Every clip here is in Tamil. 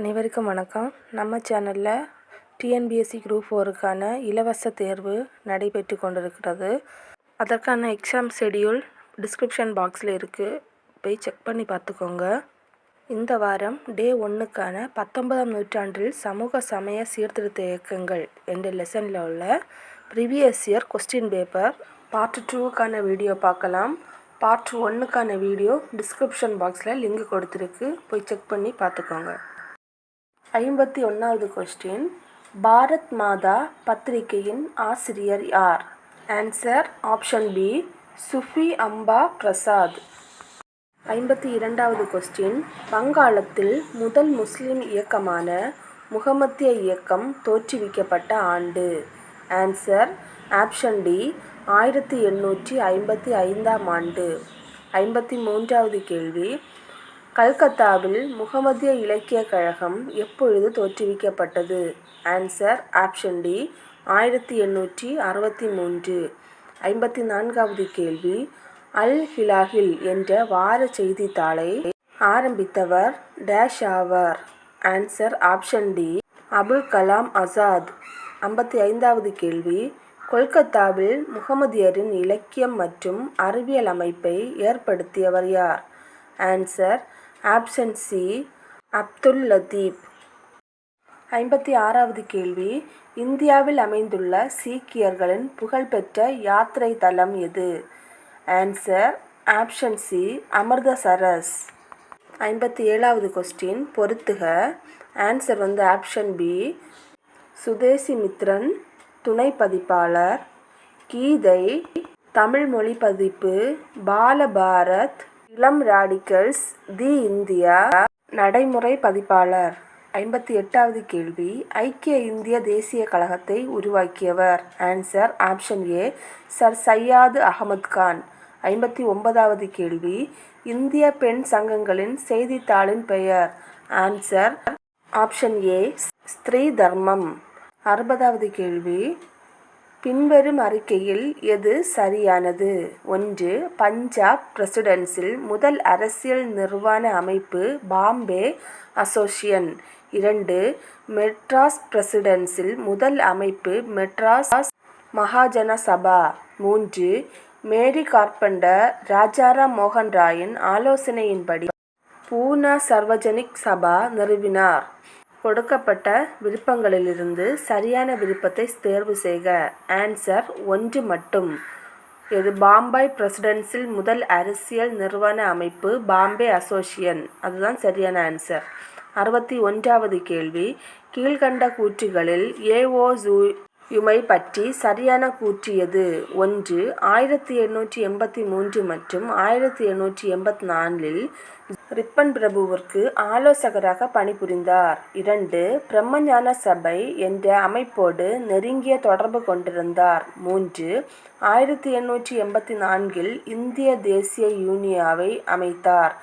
அனைவருக்கும் வணக்கம். நம்ம சேனலில் டிஎன்பிஎஸ்சி குரூப் ஃபோருக்கான இலவச தேர்வு நடைபெற்று கொண்டிருக்கிறது. அதற்கான எக்ஸாம் ஷெடியூல் டிஸ்கிரிப்ஷன் பாக்ஸில் இருக்குது போய் செக் பண்ணி பார்த்துக்கோங்க. இந்த வாரம் டே ஒன்றுக்கான பத்தொன்பதாம் நூற்றாண்டில் சமூக சமய சீர்திருத்த இயக்கங்கள் என்ற லெசனில் உள்ள previous year question paper part டூவுக்கான video பார்க்கலாம். பார்ட் ஒன்றுக்கான வீடியோ டிஸ்கிரிப்ஷன் பாக்ஸில் லிங்க் கொடுத்துருக்கு. போய் செக் பண்ணி பார்த்துக்கோங்க. ஐம்பத்தி ஒன்றாவது கொஸ்டின் பாரத் மாதா பத்திரிகையின் ஆசிரியர் யார்? Answer option B Sufi Amba Prasad. ஐம்பத்தி இரண்டாவது கொஸ்டின் வங்காளத்தில் முதல் முஸ்லிம் இயக்கமான முகமத்திய இயக்கம் தோற்றுவிக்கப்பட்ட ஆண்டு. ஆன்சர் ஆப்ஷன் டி ஆயிரத்தி எண்ணூற்றி ஐம்பத்தி ஐந்தாம் ஆண்டு. ஐம்பத்தி மூன்றாவது கேள்வி கல்கத்தாவில் முகமதிய இலக்கியக் கழகம் எப்பொழுது தோற்றுவிக்கப்பட்டது? ஆன்சர் ஆப்ஷன் டி ஆயிரத்தி எண்ணூற்றி அறுபத்தி மூன்று. ஐம்பத்தி நான்காவது கேள்வி. அல் ஹிலாஹில் என்ற வார செய்தித்தாளை ஆரம்பித்தவர் டேஷ் ஆவர். Answer option D Abul Kalam Azad. ஐம்பத்தி ஐந்தாவது கேள்வி. கொல்கத்தாவில் முகமதியரின் இலக்கியம் மற்றும் அறிவியல் அமைப்பை ஏற்படுத்தியவர் யார்? Answer option C Abdul Latif ஐம்பத்தி ஆறாவது கேள்வி. இந்தியாவில் அமைந்துள்ள சீக்கியர்களின் புகழ்பெற்ற யாத்திரை தலம் எது? Answer option C Amritsar. ஐம்பத்தி ஏழாவது கொஸ்டின் பொறுத்துக ஆன்சர் வந்து ஆப்ஷன் பி சுதேசி மித்ரன் துணை பதிப்பாளர். கீதை தமிழ் மொழி பதிப்பு. பாலபாரத் இளம் ராடிக்கல்ஸ் தி இந்தியா நடைமுறை பதிப்பாளர். ஐம்பத்தி எட்டாவது கேள்வி. ஐக்கிய இந்திய தேசிய கழகத்தை உருவாக்கியவர். Answer option A sir Syed Ahmad Khan. ஐம்பத்தி ஒன்பதாவது கேள்வி. இந்திய பெண் சங்கங்களின் செய்தித்தாளின் பெயர். ஆன்சர் ஆப்ஷன் ஏ ஸ்திரீ தர்மம். அறுபதாவது கேள்வி. பின்வரும் அறிக்கையில் எது சரியானது? ஒன்று பஞ்சாப் பிரசிடென்சில் முதல் அரசியல் நிர்வாண அமைப்பு பாம்பே அசோசியன். இரண்டு மெட்ராஸ் பிரசிடென்சில் முதல் அமைப்பு மெட்ராஸ் மகாஜன சபா. மூன்று மேரி கார்பண்டர் ராஜாராம் மோகன் ராயின் ஆலோசனையின்படி பூனா சர்வஜனிக் சபா நிறுவினார். கொடுக்கப்பட்ட விருப்பங்களிலிருந்து சரியான விருப்பத்தை தேர்வு செய்க. ஆன்சர் ஒன்று மட்டும். இது பாம்பாய் பிரசிடென்சில் முதல் அரசியல் நிறுவன அமைப்பு பாம்பே அசோசியன் அதுதான் சரியான ஆன்சர் அறுபத்தி ஒன்றாவது கேள்வி. கீழ்கண்ட கூற்றுகளில் ஏஓ யுமை பற்றி சரியான கூற்று எது? ஒன்று ஆயிரத்தி எண்ணூற்றி எண்பத்தி மூன்று மற்றும் ஆயிரத்தி எண்ணூற்றி எண்பத்தி நாலில் ரிப்பன் பிரபுவிற்கு ஆலோசகராக பணிபுரிந்தார். இரண்டு பிரம்மஞான சபை என்ற அமைப்போடு நெருங்கிய தொடர்பு கொண்டிருந்தார். மூன்று ஆயிரத்தி எண்ணூற்றி எண்பத்தி நான்கில் இந்திய தேசிய யூனியாவை அமைத்தார்.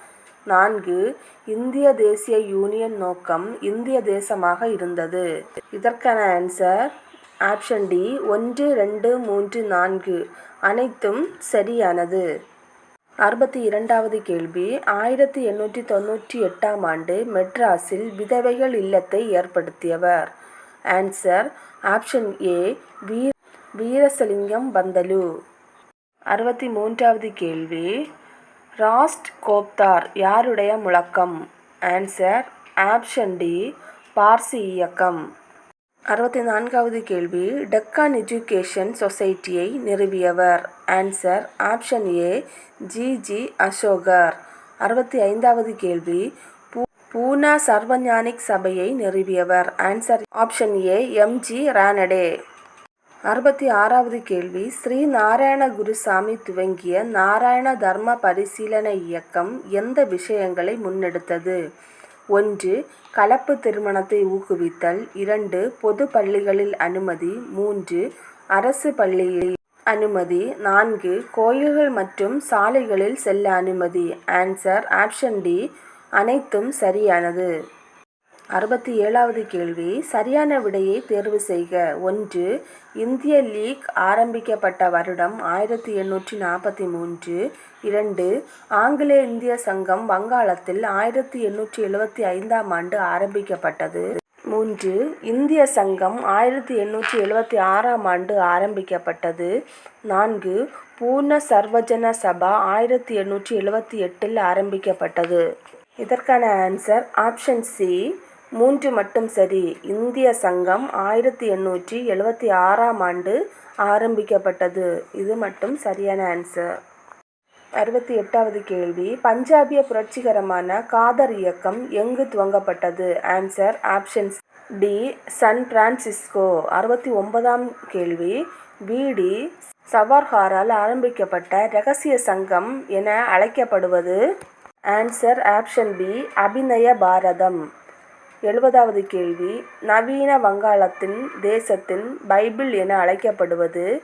நான்கு இந்திய தேசிய யூனியன் நோக்கம் இந்திய தேசமாக இருந்தது. இதற்கான ஆன்சர் ஆப்ஷன் டி ஒன்று ரெண்டு மூன்று நான்கு அனைத்தும் சரியானது. அறுபத்தி இரண்டாவது கேள்வி. ஆயிரத்தி எண்ணூற்றி தொண்ணூற்றி எட்டாம் ஆண்டு மெட்ராஸில் விதவைகள் இல்லத்தை ஏற்படுத்தியவர். ஆன்சர் ஆப்ஷன் ஏ வீ வீரசலிங்கம் பந்தலு. அறுபத்தி மூன்றாவது கேள்வி. ராஸ்ட் கோப்தார் யாருடைய முழக்கம்? ஆன்சர் ஆப்ஷன் டி பார்சி இயக்கம். அறுபத்தி நான்காவது கேள்வி டெக்கான் எஜுகேஷன் சொசைட்டியை நிறுவியவர். Answer option A G. G. Agarkar. அறுபத்தி ஐந்தாவது கேள்வி பூ பூனா சர்வஞானிக் சபையை நிறுவியவர். Answer option A MG Ranade. அறுபத்தி ஆறாவது கேள்வி ஸ்ரீ நாராயண குருசாமி துவங்கிய நாராயண தர்ம பரிசீலனை இயக்கம் எந்த விஷயங்களை முன்னெடுத்தது? ஒன்று கலப்பு திருமணத்தை ஊக்குவித்தல். இரண்டு பொது பள்ளிகளில் அனுமதி. மூன்று அரசு பள்ளியில் அனுமதி. நான்கு கோயில்கள் மற்றும் சாலைகளில் செல்ல அனுமதி. ஆன்சர் ஆப்ஷன் டி அனைத்தும் சரியானது. அறுபத்தி ஏழாவது கேள்வி சரியான விடையை தேர்வு செய்க. ஒன்று இந்திய லீக் ஆரம்பிக்கப்பட்ட வருடம் ஆயிரத்தி எண்ணூற்றி நாற்பத்தி மூன்று. இரண்டு ஆங்கில இந்திய சங்கம் வங்காளத்தில் ஆயிரத்தி எண்ணூற்றி எழுபத்தி ஐந்தாம் ஆண்டு ஆரம்பிக்கப்பட்டது. மூன்று இந்திய சங்கம் ஆயிரத்தி எண்ணூற்றி எழுபத்தி ஆறாம் ஆண்டு ஆரம்பிக்கப்பட்டது. நான்கு பூர்ண சர்வஜன சபா ஆயிரத்தி எண்ணூற்றி எழுபத்தி எட்டில் ஆரம்பிக்கப்பட்டது. இதற்கான ஆன்சர் ஆப்ஷன் சி மூன்று மட்டும் சரி. இந்திய சங்கம் ஆயிரத்தி எண்ணூற்றி எழுபத்தி ஆறாம் ஆண்டு ஆரம்பிக்கப்பட்டது. இது மட்டும் சரியான ஆன்சர் அறுபத்தி எட்டாவது கேள்வி. பஞ்சாபிய புரட்சிகரமான காதர் இயக்கம் எங்கு துவங்கப்பட்டது? Answer options D San Francisco அறுபத்தி ஒன்பதாம் கேள்வி. பிடி சவார்ஹாரால் ஆரம்பிக்கப்பட்ட ரகசிய சங்கம் என அழைக்கப்படுவது? ஆன்சர் ஆப்ஷன் பி அபிநய பாரதம். எழுபதாவது கேள்வி. நவீன வங்காளத்தின் தேசத்தின் பைபிள் என அழைக்கப்படுவது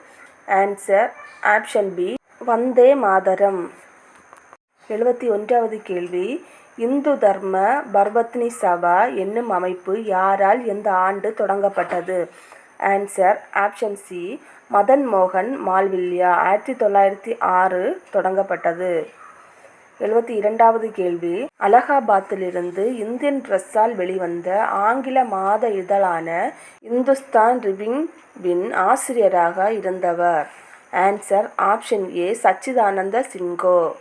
answer option B. Vande Mataram. எழுபத்தி ஒன்றாவது கேள்வி. இந்து தர்ம பர்வத்னி சபா என்னும் அமைப்பு யாரால் எந்த ஆண்டு தொடங்கப்பட்டது? Answer option C. மதன் மோகன் மால்வில்யா. ஆயிரத்தி தொள்ளாயிரத்தி ஆறு தொடங்கப்பட்டது. எழுபத்தி இரண்டாவது கேள்வி. அலகாபாத்திலிருந்து இந்தியன் பிரஸ்ஸால் வெளிவந்த ஆங்கில மாத இதழான இந்துஸ்தான் ரிவிங் வின் ஆசிரியராக இருந்தவர். Answer option A Sachchidananda Sinha.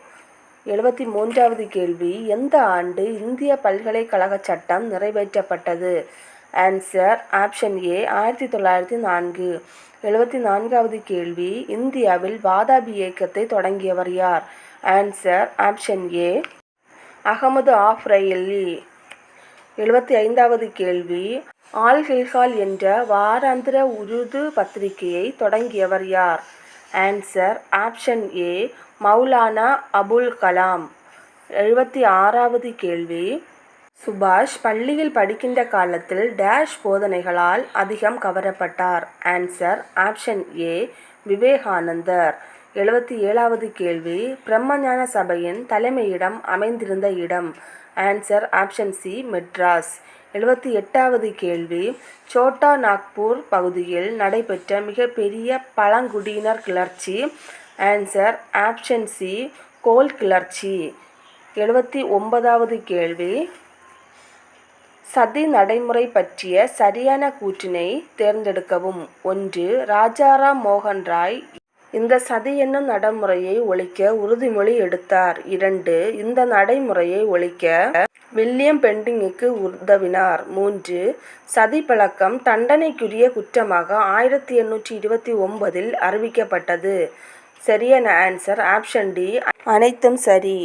எழுபத்தி மூன்றாவது கேள்வி எந்த ஆண்டு இந்திய பல்கலைக்கழக சட்டம் நிறைவேற்றப்பட்டது? ஆன்சர் ஆப்ஷன் ஏ ஆயிரத்தி தொள்ளாயிரத்தி நான்கு. எழுபத்தி நான்காவது கேள்வி இந்தியாவில் வாதாபி இயக்கத்தை தொடங்கியவர் யார்? ஆன்சர் ஆப்ஷன் ஏ அகமது ஆஃப்ரையல்லி எழுபத்தி ஐந்தாவது கேள்வி. ஆல் ஹில்ஹால் என்ற வாராந்திர உருது பத்திரிகையை தொடங்கியவர் யார்? Answer option A Maulana Abul Kalam. எழுபத்தி ஆறாவது கேள்வி. சுபாஷ் பள்ளியில் படிக்கின்ற காலத்தில் டேஷ் போதனைகளால் அதிகம் கவரப்பட்டார். ஆன்சர் ஆப்ஷன் ஏ விவேகானந்தர். எழுபத்தி ஏழாவது கேள்வி. பிரம்மஞான சபையின் தலைமையிடம் அமைந்திருந்த இடம். ஆன்சர் ஆப்ஷன் சி மெட்ராஸ் எழுபத்தி எட்டாவது கேள்வி. சோட்டா நாக்பூர் பகுதியில் நடைபெற்ற மிகப்பெரிய பழங்குடியினர் கிளர்ச்சி. ஆன்சர் ஆப்ஷன் சி கோல் கிளர்ச்சி. எழுபத்தி ஒன்பதாவது கேள்வி. சதி நடைமுறை பற்றிய சரியான கூற்றினை தேர்ந்தெடுக்கவும். ஒன்று ராஜாராம் மோகன் ராய் இந்த சதி என்னும் நடைமுறையை ஒழிக்க உறுதிமொழி எடுத்தார். இரண்டு இந்த நடைமுறையை ஒழிக்க வில்லியம் பெண்டிங்குக்கு உதவினார். மூன்று சதி பழக்கம் தண்டனைக்குரிய குற்றமாக ஆயிரத்தி எண்ணூற்றி இருபத்தி ஒன்பதில் அறிவிக்கப்பட்டது. சரியான ஆன்சர் ஆப்ஷன் டி அனைத்தும் சரி.